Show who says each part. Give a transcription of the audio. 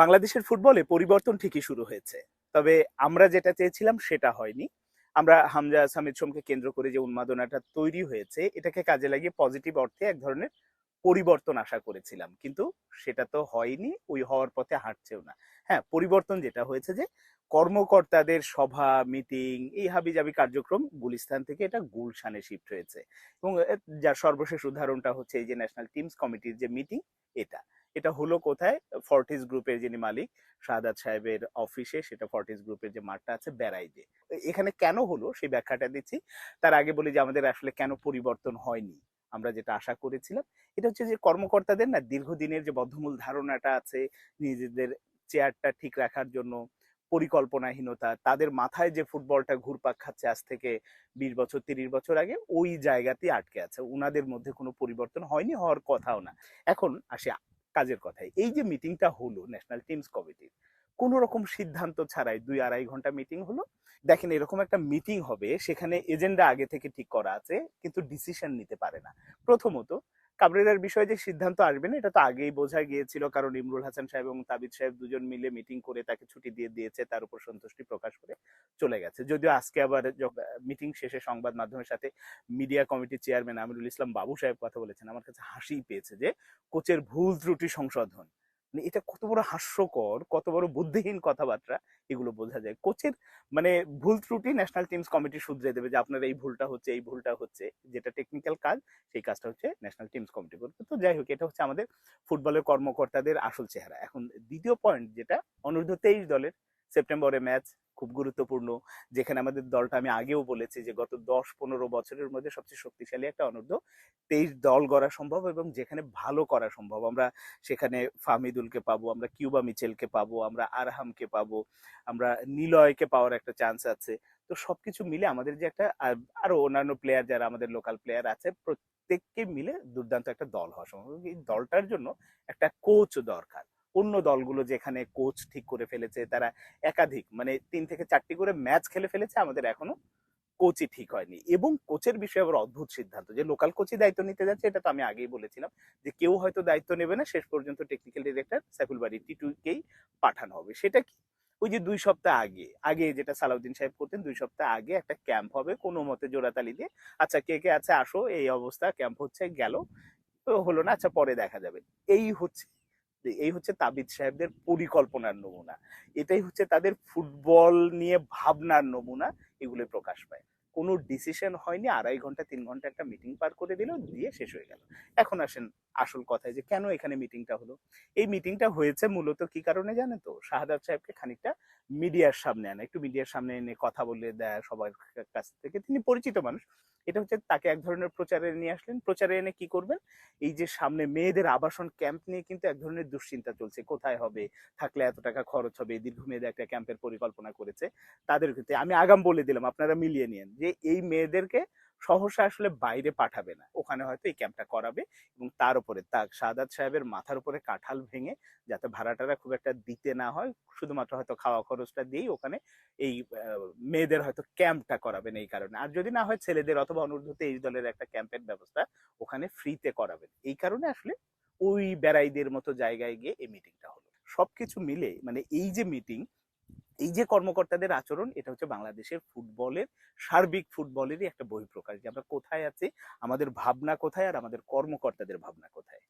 Speaker 1: বাংলাদেশের ফুটবলে পরিবর্তন ঠিকই শুরু হয়েছে। তবে আমরা যেটা চেয়েছিলাম সেটা হয়নি। আমরা হামজা সামিদ সোমকে কেন্দ্র করে যে উন্মাদনাটা তৈরি হয়েছে, এটাকে কাজে লাগিয়ে পজিটিভ অর্থে এক ধরনের পরিবর্তন আশা করেছিলাম। কিন্তু সেটা তো হয়নি, ওই হওয়ার পথে হাঁটছেও না। হ্যাঁ পরিবর্তন যেটা হয়েছে যে কর্মকর্তাদের সভা মিটিং এই হাবিজাবি কার্যক্রম গুলিস্তান থেকে এটা গুলশানে শিফট হয়েছে। এবং যার সর্বশেষ উদাহরণটা হচ্ছে এই যে ন্যাশনাল টিমস কমিটির যে মিটিং এটা। এটা হলো কোথায়? ফর্টিস গ্রুপের যিনি মালিক শাহাদাত সাহেবের অফিসে সেটা ফর্টিস গ্রুপের যে মাঠটা আছে বেড়াইতে এখানে কেন হলো? সেই ব্যাখ্যাটা দিচ্ছি। তার আগে বলি যে আমাদের আসলে কেন পরিবর্তন হয়নি? আমরা যেটা আশা করেছিলাম, এটা হচ্ছে যে কর্মকর্তাদের না দীর্ঘদিনের যে বদ্ধমূল ধারণাটা আছে, নিজেদের চেয়ারটা ঠিক রাখার জন্য, পরিকল্পনাহীনতা, তাদের মাথায় যে ফুটবলটা ঘুরপাক খাচ্ছে আজ থেকে বিশ বছর, তিরিশ বছর আগে, ওই জায়গাতেই আটকে আছে। ওনাদের মধ্যে কোনো পরিবর্তন হয়নি, হওয়ার কথাও না। এখন আসি কাজের কথায় এই যে মিটিংটা হলো ন্যাশনাল টিমস কমিটির কোনো রকম সিদ্ধান্ত ছাড়াই দুই আড়াই ঘণ্টা মিটিং হলো। দেখেন, এরকম একটা মিটিং হবে, সেখানে এজেন্ডা আগে থেকে ঠিক করা আছে, কিন্তু ডিসিশন নিতে পারে না। প্রথমত কাবরেরার বিষয়ে যে সিদ্ধান্ত আসবে না এটা তো আগেই বোঝা গিয়েছিল। কারণ ইমরুল হাসান সাহেব এবং তাবিদ সাহেব দুজন মিলে মিটিং করে তাকে ছুটি দিয়ে দিয়েছে, তার উপর সন্তুষ্টি প্রকাশ করে চলে গেছে। যদিও আজকে আবার মিটিং শেষে সংবাদ মাধ্যমের সাথে মিডিয়া কমিটির চেয়ারম্যান আমিরুল ইসলাম বাবু সাহেব কথা বলেছেন, আমার কাছে হাসি পেয়েছে যে কোচের ভুল ত্রুটি সংশোধন। মানে এটা কত বড় হাস্যকর, কত বড় বুদ্ধিহীন কথাবার্তা এগুলো বোঝা যায়। কোচের মানে ভুল ত্রুটি ন্যাশনাল টিমস কমিটি শুধরে দেবে যে আপনার এই ভুলটা হচ্ছে, এই ভুলটা হচ্ছে, যেটা টেকনিক্যাল কাজ, সেই কাজটা হচ্ছে ন্যাশনাল টিমস কমিটি করবে। তো যাই হোক, এটা হচ্ছে আমাদের ফুটবলের কর্মকর্তাদের আসল চেহারা। এখন দ্বিতীয় পয়েন্ট যেটা, অনূর্ধ্ব তেইশ দলের সেপ্টেম্বরে ম্যাচ খুব গুরুত্বপূর্ণ, যেখানে আমাদের দলটা আমি আগেও বলেছি যে গত দশ পনেরো বছরের মধ্যে সবচেয়ে শক্তিশালী একটা অনূর্ধ্ব তেইশ দল গড়া সম্ভব এবং যেখানে ভালো করা সম্ভব। আমরা সেখানে ফাহমিদুলকে পাবো, আমরা কিউবা মিচেলকে পাবো, আমরা আরহামকে পাবো, আমরা নিলয়কে পাওয়ার একটা চান্স আছে। তো সবকিছু মিলে আমাদের যে একটা, আরও অন্যান্য প্লেয়ার যারা আমাদের লোকাল প্লেয়ার আছে, প্রত্যেককে মিলে দুর্দান্ত একটা দল হওয়া সম্ভব। এই দলটার জন্য একটা কোচ দরকার। অন্য দলগুলো যেখানে কোচ ঠিক করে ফেলেছে, তারা একাধিক মানে তিন থেকে চারটি করে ম্যাচ খেলে ফেলেছে, আমাদের এখনও কোচই ঠিক হয়নি। এবং কোচের বিষয়ে আবার অদ্ভুত সিদ্ধান্ত, যে লোকাল কোচই দায়িত্ব নিতে যাচ্ছে, এটা তো আমি আগেই বলেছিলাম, যে কেউ হয়তো দায়িত্ব নেবে না, শেষ পর্যন্ত টেকনিক্যাল ডিরেক্টর সাইফুল বাড়ি টিটুকেই পাঠানো হবে। সেটা কি? ওই যে দুই সপ্তাহ আগে আগে যেটা সালাউদ্দিন সাহেব করতেন, দুই সপ্তাহ আগে একটা ক্যাম্প হবে, কোনো মতে জোড়াতালি দিয়ে আচ্ছা কে কে আছে, আসো, এই অবস্থা ক্যাম্প হচ্ছে, গেল হলো না আচ্ছা পরে দেখা যাবে। এই হচ্ছে এই হচ্ছে তাবিদ সাহেবদের পরিকল্পনার নমুনা। এটাই হচ্ছে তাদের ফুটবল নিয়ে ভাবনার নমুনা। এগুলো প্রকাশ পায়। কোনো ডিসিশন হয়নি, আড়াই ঘণ্টা, তিন ঘণ্টা একটা মিটিং পার করে দিল, দিয়ে শেষ হয়ে গেল। এখন আসেন আসল কথায় যে কেন এখানে মিটিংটা হলো? এই মিটিংটা হয়েছে মূলত কি কারণে জানে তো? শাহাদাত সাহেবকে খানিকটা মিডিয়ার সামনে আনা, একটু মিডিয়ার সামনে এনে কথা বলে দেয় সবার কাছ থেকে। তিনি পরিচিত মানুষ। এটা হচ্ছে তাকে এক ধরনের প্রচারে নিয়ে আসলেন। প্রচারে এনে কি করবেন? এই যে সামনে মেয়েদের আবাসন ক্যাম্প নিয়ে কিন্তু এক ধরনের দুশ্চিন্তা চলছে। কোথায় হবে? থাকলে এত টাকা খরচ হবে, দীর্ঘমেয়াদী একটা ক্যাম্পের পরিকল্পনা করেছে। তাদের ক্ষেত্রে আমি আগাম বলে দিলাম, আপনারা মিলিয়ে নিন যে এই মেয়েদেরকে সহসা আসলে বাইরে পাঠাবে না। ওখানে হয়তো এই ক্যাম্পটা করাবে এবং তার উপরে তা সাদাত সাহেবের মাথার উপরে কাঁঠাল ভেঙে যাতে ভাড়াটারা খুব একটা দিতে না হয়, শুধুমাত্র হয়তো খাওয়া খরচটা দিয়েই ওখানে এই মেয়েদের হয়তো ক্যাম্পটা করাবেন এই কারণে। আর যদি না হয় ছেলেদের অথবা অনূর্ধ্ব তেইশ দলের একটা ক্যাম্পের ব্যবস্থা ওখানে ফ্রিতে করাবেন। এই কারণে আসলে ওই বেড়াইদের মতো জায়গায় গিয়ে এই মিটিংটা হলো। সবকিছু মিলে মানে এই যে মিটিং এই যে কর্মকর্তাদের আচরণ, এটা হচ্ছে বাংলাদেশের ফুটবলের, সার্বিক ফুটবলেরই একটা বহিঃপ্রকাশ যে আমরা কোথায় আছি, আমাদের ভাবনা কোথায় আর আমাদের কর্মকর্তাদের ভাবনা কোথায়?